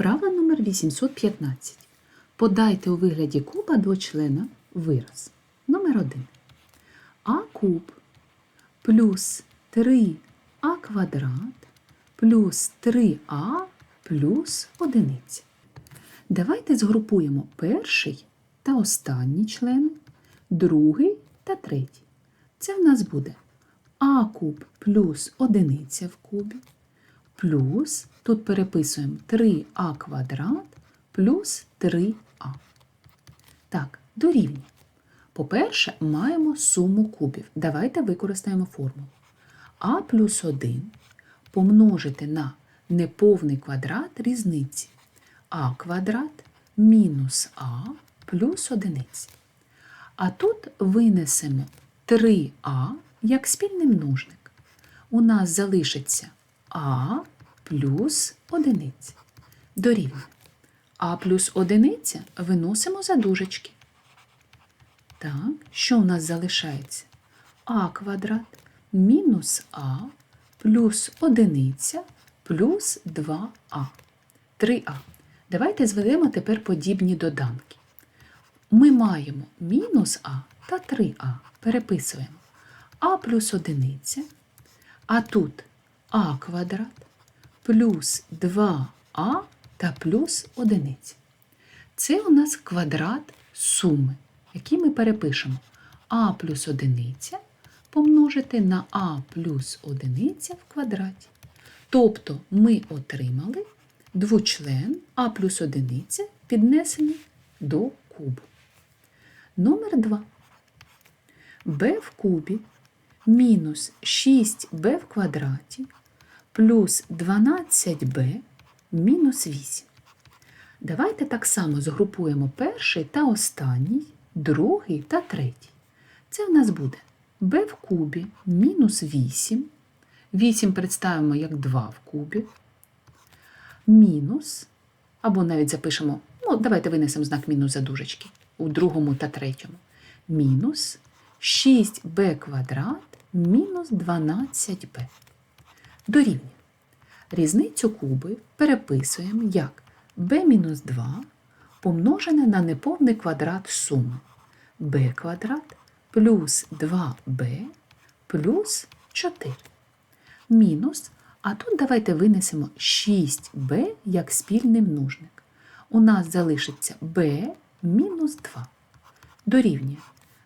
Вправа номер 815. Подайте у вигляді куба до члена вираз. Номер 1. А куб плюс 3а квадрат плюс 3а плюс одиниця. Давайте згрупуємо перший та останній член, другий та третій. Це в нас буде а куб плюс одиниця в кубі, плюс, тут переписуємо 3а квадрат плюс 3а. Так, дорівнює. По-перше, маємо суму кубів. Давайте використаємо формулу. а плюс 1 помножити на неповний квадрат різниці а квадрат мінус а плюс одиниця. А тут винесемо 3а як спільний множник. У нас залишиться а плюс одиниця. Дорівнює. А плюс одиниця виносимо за дужечки. Так, що у нас залишається? А квадрат мінус А плюс одиниця плюс 2а. 3а. Давайте зведемо тепер подібні доданки. Ми маємо мінус А та 3а. Переписуємо. А плюс одиниця, а тут А квадрат плюс 2а та плюс одиниця. Це у нас квадрат суми, який ми перепишемо а плюс одиниця помножити на а плюс одиниця в квадраті. Тобто ми отримали двочлен а плюс одиниця піднесений до кубу. Номер 2. b в кубі мінус 6b в квадраті плюс 12b мінус 8. Давайте так само згрупуємо перший та останній, другий та третій. Це в нас буде b в кубі мінус 8. 8 представимо як 2 в кубі. Мінус, або навіть запишемо, ну, давайте винесемо знак мінус за дужечки у другому та третьому. Мінус 6b квадрат мінус 12b. Дорівнює. Різницю куби переписуємо як b-2 помножене на неповний квадрат суми b квадрат плюс 2b плюс 4. Мінус, а тут давайте винесемо 6b як спільний множник. У нас залишиться b мінус 2. Дорівнює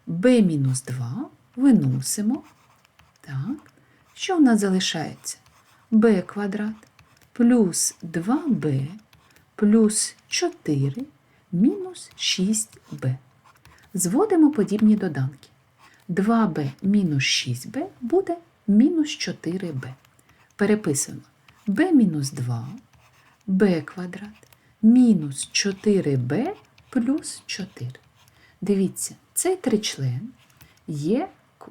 b мінус 2 виносимо. Так. Що у нас залишається? B квадрат плюс 2b плюс 4 мінус 6b. Зводимо подібні доданки. 2b мінус 6b буде мінус 4b. Переписуємо b мінус 2, b квадрат мінус 4b плюс 4. Дивіться, цей тричлен є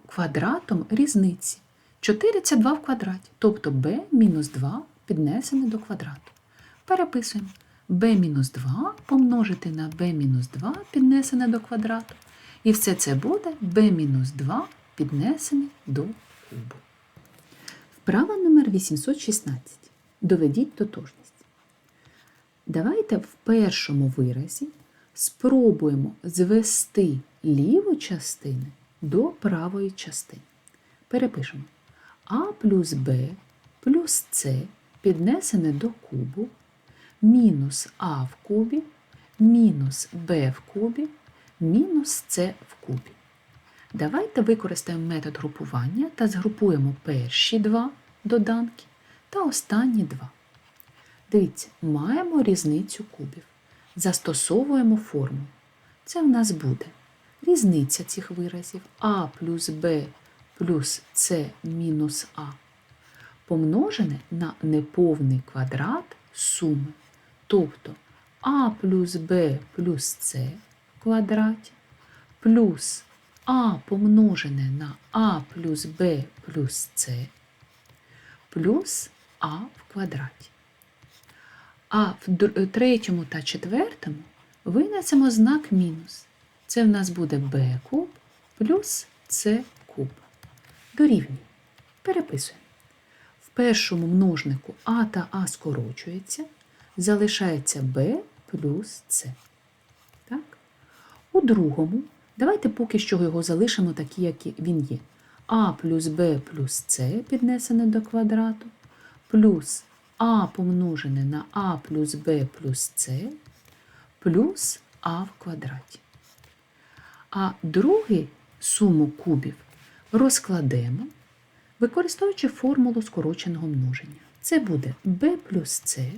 квадратом різниці. 4 це 2 в квадраті, тобто b мінус 2 піднесене до квадрату. Переписуємо b мінус 2 помножити на b мінус 2 піднесене до квадрату. І все це буде b мінус 2 піднесене до кубу. Вправа номер 816. Доведіть тотожність. Давайте в першому виразі спробуємо звести ліву частину до правої частини. Перепишемо а плюс b плюс c піднесене до кубу, мінус а в кубі, мінус b в кубі, мінус c в кубі. Давайте використаємо метод групування та згрупуємо перші два доданки та останні два. Дивіться, маємо різницю кубів. Застосовуємо формулу. Це в нас буде різниця цих виразів а плюс b плюс c мінус а помножене на неповний квадрат суми. Тобто а плюс b плюс c в квадраті плюс а помножене на а плюс b плюс c плюс а в квадраті. А в третьому та четвертому винесемо знак мінус. Це в нас буде b куб плюс куб. Дорівнює. Переписуємо. В першому множнику а та а скорочується, залишається b плюс c. Так? У другому давайте поки що його залишимо такий, як він є. а плюс b плюс c піднесене до квадрату, плюс а помножене на а плюс b плюс c, плюс а в квадраті. А другий суму кубів розкладемо, використовуючи формулу скороченого множення. Це буде b плюс c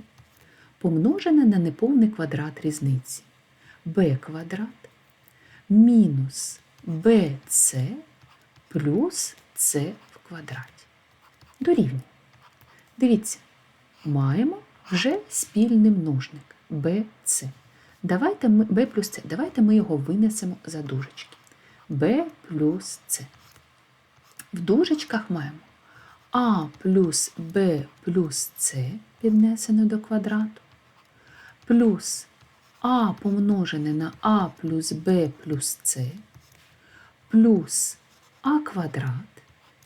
помножене на неповний квадрат різниці b квадрат мінус bc плюс c в квадраті. Дорівнює. Дивіться, маємо вже спільний множник bc. Давайте ми b плюс c. Давайте ми його винесемо за дужечки. b плюс c. В дужечках маємо а плюс b плюс c піднесене до квадрату, плюс а помножене на а плюс b плюс c, плюс а квадрат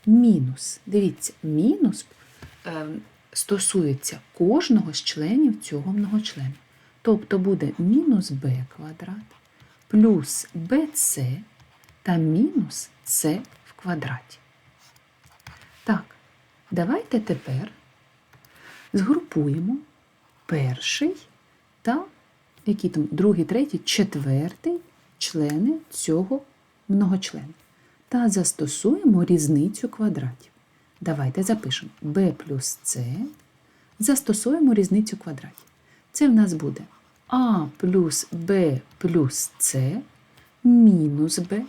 мінус. Дивіться, мінус е, стосується кожного з членів цього многочлена. Тобто буде мінус b квадрат плюс bc та мінус c в квадраті. Так, давайте тепер згрупуємо перший та які там другий, третій, четвертий члени цього многочлена та застосуємо різницю квадратів. Давайте запишемо b плюс c, застосуємо різницю квадратів. Це в нас буде а плюс b плюс c мінус b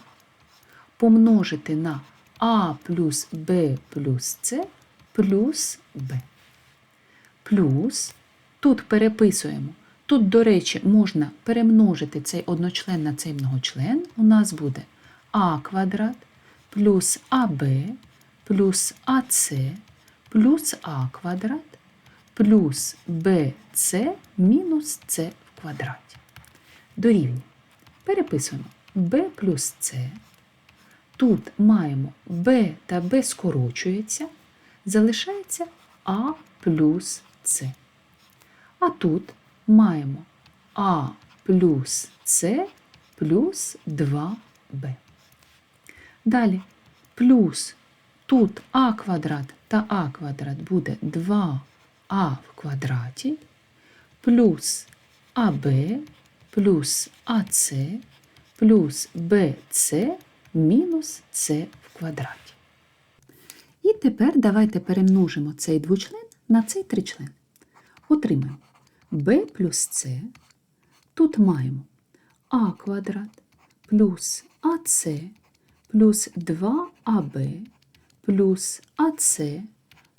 помножити на а плюс b плюс c плюс b. Плюс тут переписуємо. Тут, до речі, можна перемножити цей одночлен на цей многочлен. У нас буде а квадрат плюс аб плюс АС плюс а квадрат плюс bc мінус c в квадраті. Дорівнює. Переписуємо b плюс c. Тут маємо b та b скорочується, залишається а плюс c. А тут маємо а плюс c плюс 2b. Далі плюс тут а квадрат та а квадрат буде 2а в квадраті, плюс АБ плюс АС плюс БС мінус С в квадраті. І тепер давайте перемножимо цей двочлен на цей тричлен. Отримаємо b плюс c. Тут маємо а квадрат плюс АС плюс 2АБ плюс АС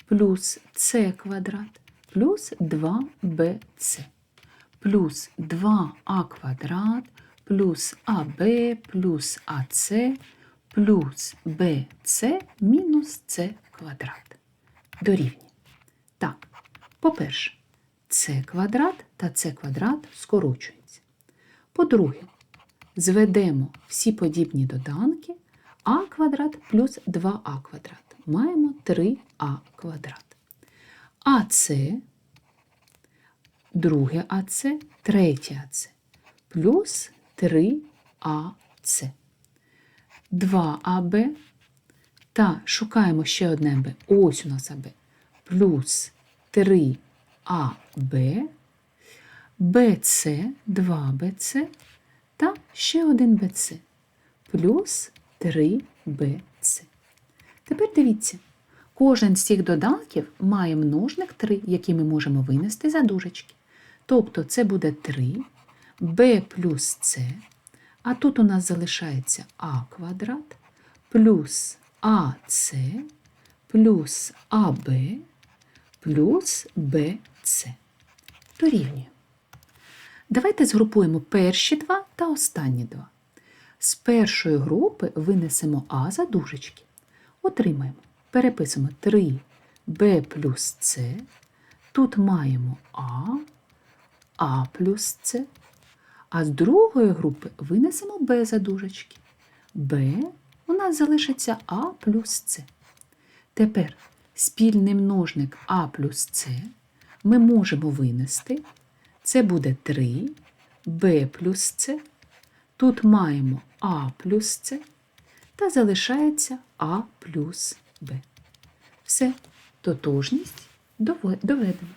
плюс С квадрат плюс 2БС плюс 2А квадрат плюс АБ плюс АС плюс БС мінус С квадрат. Дорівнює. Так, по-перше, С квадрат та С квадрат скорочуються. По-друге, зведемо всі подібні доданки а квадрат плюс 2а квадрат. Маємо 3а квадрат. АС, друге АС, третє АС плюс 3АС. 2АБ та шукаємо ще одне Б. Ось у нас АБ. Плюс 3АБ, БЦ, 2БЦ та ще один БЦ. Плюс 3bc. Тепер дивіться, кожен з цих доданків має множник 3, який ми можемо винести за дужечки. Тобто це буде 3 b плюс c, а тут у нас залишається а квадрат плюс АС плюс АБ плюс БЦ. Дорівнює. Давайте згрупуємо перші два та останні два. З першої групи винесемо А за дужечки. Отримаємо, переписуємо 3b плюс С. Тут маємо А, А плюс С. А з другої групи винесемо Б за дужечки. Б у нас залишиться А плюс С. Тепер спільний множник А плюс С ми можемо винести Це буде 3, b плюс c. Тут маємо а плюс c та залишається а плюс b. Все, тотожність дове- доведено.